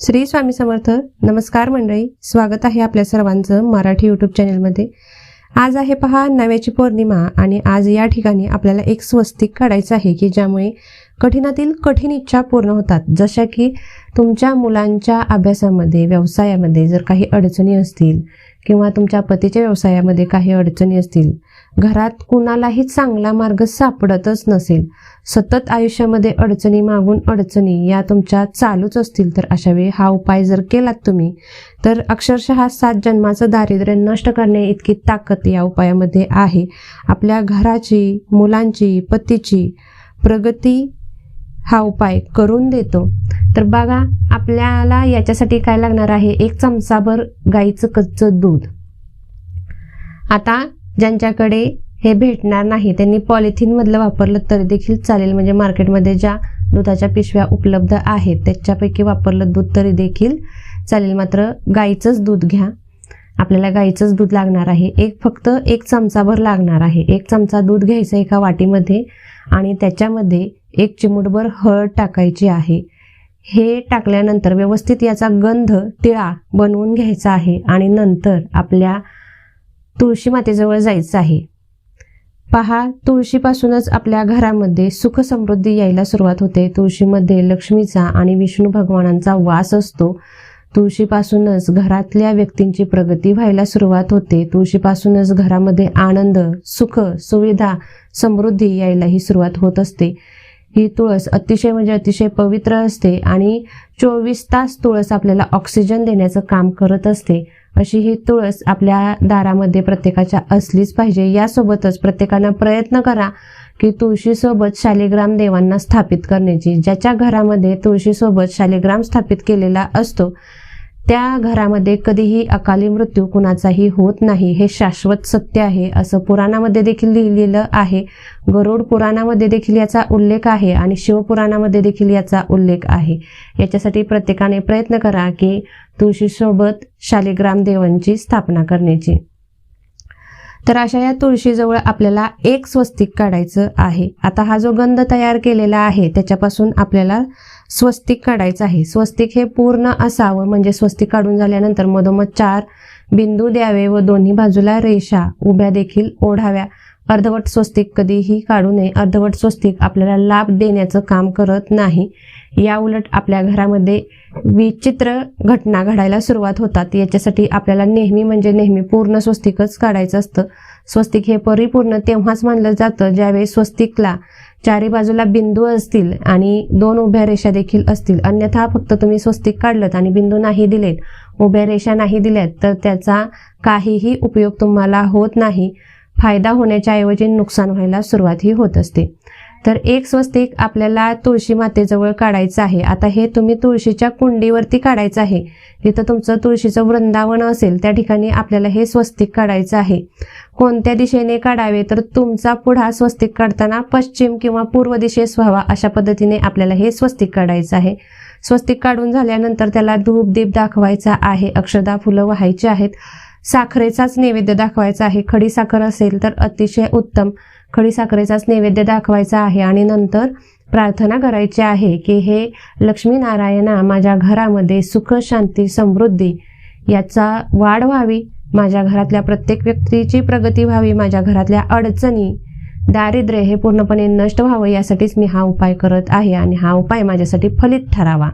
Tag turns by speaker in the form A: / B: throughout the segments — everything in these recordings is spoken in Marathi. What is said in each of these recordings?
A: श्री स्वामी समर्थ नमस्कार मंडळी. स्वागत आहे आपल्या सर्वांचं मराठी यूट्यूब चॅनलमध्ये आज आहे पहा नव्याची पौर्णिमा आणि आज या ठिकाणी आपल्याला एक स्वस्तिक काढायचं आहे की ज्यामुळे कठीणातील कठीण इच्छा पूर्ण होतात. जशा की तुमच्या मुलांच्या अभ्यासामध्ये व्यवसायामध्ये जर काही अडचणी असतील किंवा तुमच्या पतीच्या व्यवसायामध्ये काही अडचणी असतील घरात कुणालाही चांगला मार्ग सापडतच नसेल. सतत आयुष्यामध्ये अडचणी मागून अडचणी या तुमच्या चालूच असतील. तर अशा वेळी हा उपाय जर केलात तुम्ही तर अक्षरशः सात जन्माचं दारिद्र्य नष्ट करणे इतकी ताकद या उपायामध्ये आहे. आपल्या घराची मुलांची पतीची प्रगती हा उपाय करून देतो. तर बघा आपल्याला याच्यासाठी काय लागणार आहे? एक चमचाभर गाईचं कच्चं दूध. आता ज्यांच्याकडे हे भेटणार नाही त्यांनी पॉलिथिनमधलं वापरलं तरी देखील चालेल. म्हणजे मार्केटमध्ये ज्या दुधाच्या पिशव्या उपलब्ध आहेत त्याच्यापैकी वापरलं दूध तरी देखील चालेल. मात्र गाईचंच दूध घ्या. आपल्याला गाईचंच दूध लागणार आहे. एक फक्त एक चमचाभर लागणार आहे. एक चमचा दूध घ्यायचं एका वाटीमध्ये आणि त्याच्यामध्ये एक चिमूटभर हळद टाकायची आहे. हे टाकल्यानंतर व्यवस्थित याचा गंध टिळा बनवून घ्यायचा आहे आणि नंतर आपल्या तुळशी मातेजवळ जायचं आहे. पहा तुळशीपासूनच आपल्या घरामध्ये सुख समृद्धी यायला सुरुवात होते. तुळशीमध्ये लक्ष्मीचा आणि विष्णू भगवानांचा वास असतो. तुळशीपासूनच घरातल्या व्यक्तींची प्रगती व्हायला सुरुवात होते. तुळशीपासूनच घरामध्ये आनंद सुख सुविधा समृद्धी यायलाही सुरुवात होत असते. ही तुळस अतिशय म्हणजे अतिशय पवित्र असते आणि चोवीस तास तुळस आपल्याला ऑक्सिजन देण्याचं काम करत असते. अशी ही तुळस आपल्या दारामध्ये प्रत्येकाच्या असलीच पाहिजे. यासोबतच प्रत्येकानं प्रयत्न करा की तुळशीसोबत शालिग्राम देवांना स्थापित करण्याची. ज्याच्या घरामध्ये तुळशीसोबत शालिग्राम स्थापित केलेला असतो त्या घरामध्ये कधीही अकाली मृत्यू कुणाचाही होत नाही हे शाश्वत सत्य आहे असं पुराणामध्ये देखील लिहिलेलं आहे. गरुड पुराणामध्ये देखील याचा उल्लेख आहे आणि शिवपुराणामध्ये देखील याचा उल्लेख आहे. याच्यासाठी प्रत्येकाने प्रयत्न करा की तुळशीसोबत शालिग्राम देवांची स्थापना करण्याची. तर अशा या तुळशीजवळ आपल्याला एक स्वस्तिक काढायचं आहे. आता हा जो गंध तयार केलेला आहे त्याच्यापासून आपल्याला स्वस्तिक काढायचं आहे. स्वस्तिक हे पूर्ण असावं. म्हणजे स्वस्तिक काढून झाल्यानंतर मधोमध चार बिंदू द्यावे व दोन्ही बाजूला रेषा उभ्या देखील ओढाव्या. अर्धवट स्वस्तिक कधीही काढू नये. अर्धवट स्वस्तिक आपल्याला लाभ देण्याचं काम करत नाही. या उलट आपल्या घरामध्ये विचित्र घटना घडायला सुरुवात होतात. याच्यासाठी आपल्याला नेहमी म्हणजे नेहमी पूर्ण स्वस्तिकच काढायचं असतं. स्वस्तिक हे परिपूर्ण तेव्हाच मानलं जातं ज्यावेळी स्वस्तिकला चारी बाजूला बिंदू असतील आणि दोन उभ्या रेषा देखील असतील. अन्यथा फक्त तुम्ही स्वस्तिक काढलं आणि बिंदू नाही दिलेत उभ्या रेषा नाही दिल्यात तर त्याचा काहीही उपयोग तुम्हाला होत नाही. फायदा होण्याच्या ऐवजी नुकसान व्हायला सुरुवातही होत असते. तर एक स्वस्तिक आपल्याला तुळशी मातेजवळ काढायचं आहे. आता हे तुम्ही तुळशीच्या कुंडीवरती काढायचं आहे. जिथं तुमचं तुळशीचं वृंदावन असेल त्या ठिकाणी आपल्याला हे स्वस्तिक काढायचं आहे. कोणत्या दिशेने काढावे तर तुमचा पुढा स्वस्तिक काढताना पश्चिम किंवा पूर्व दिशेस व्हावा अशा पद्धतीने आपल्याला हे स्वस्तिक काढायचं आहे. स्वस्तिक काढून झाल्यानंतर त्याला धूप दीप दाखवायचा आहे अक्षदा फुलं व्हायची आहेत. साखरेचाच नैवेद्य दाखवायचा आहे. खडी साखर असेल तर अतिशय उत्तम. खडी साखरेचाच नैवेद्य दाखवायचा आहे आणि नंतर प्रार्थना करायची आहे की हे लक्ष्मीनारायणा माझ्या घरामध्ये सुख शांती समृद्धी याचा वाढ व्हावी. माझ्या घरातल्या प्रत्येक व्यक्तीची प्रगती व्हावी माझ्या घरातल्या अडचणी दारिद्र्य हे पूर्णपणे नष्ट व्हावं यासाठीच मी हा उपाय करत आहे आणि हा उपाय माझ्यासाठी फलित ठरावा.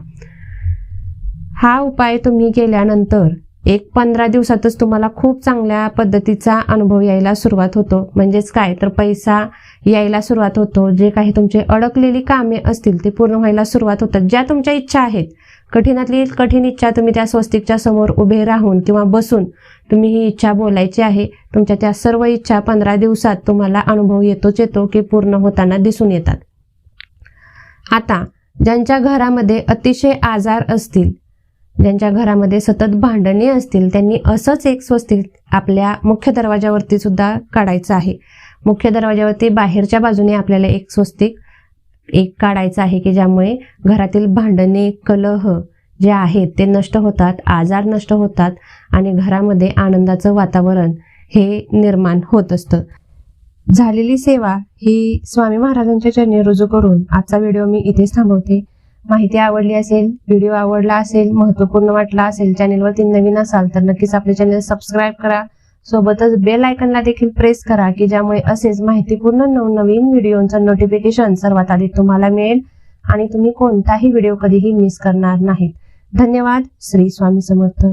A: हा उपाय तुम्ही केल्यानंतर एक पंधरा दिवसातच तुम्हाला खूप चांगल्या पद्धतीचा अनुभव यायला सुरुवात होतो. म्हणजेच काय? तर पैसा यायला सुरुवात होतो. जे काही तुमचे अडकलेली कामे असतील ते पूर्ण व्हायला सुरुवात होतात. ज्या तुमच्या इच्छा आहेत कठीणातली कठीण इच्छा तुम्ही त्या स्वस्तिकच्या समोर उभे राहून किंवा बसून तुम्ही ही इच्छा बोलायची आहे तुमच्या त्या सर्व इच्छा पंधरा दिवसात तुम्हाला अनुभव येतोच येतो की पूर्ण होताना दिसून येतात. आता ज्यांच्या घरामध्ये अतिशय आजार असतील ज्यांच्या घरामध्ये सतत भांडणे असतील त्यांनी असंच एक स्वस्तिक आपल्या मुख्य दरवाजावरती सुद्धा काढायचं आहे. मुख्य दरवाजावरती बाहेरच्या बाजूने आपल्याला एक स्वस्तिक एक काढायचं आहे की ज्यामुळे घरातील भांडणे कलह जे आहेत ते नष्ट होतात आजार नष्ट होतात आणि घरामध्ये आनंदाचं वातावरण हे निर्माण होत असतं. झालेली सेवा ही स्वामी महाराजांच्या चरणी रुजू करून आजचा व्हिडिओ मी इथेच थांबवते. माहिती आवडली असेल व्हिडिओ आवडला असेल महत्त्वपूर्ण वाटला असेल चॅनेलवरती नवीन असाल तर नक्कीच आपले चॅनल सबस्क्राईब करा. सोबतच बेल आयकनला देखील प्रेस करा की ज्यामुळे असेच माहितीपूर्ण नवनवीन व्हिडिओचं नोटिफिकेशन सर्वात आधी तुम्हाला मिळेल आणि तुम्ही कोणताही व्हिडिओ कधीही मिस करणार नाहीत. धन्यवाद. श्री स्वामी समर्थ.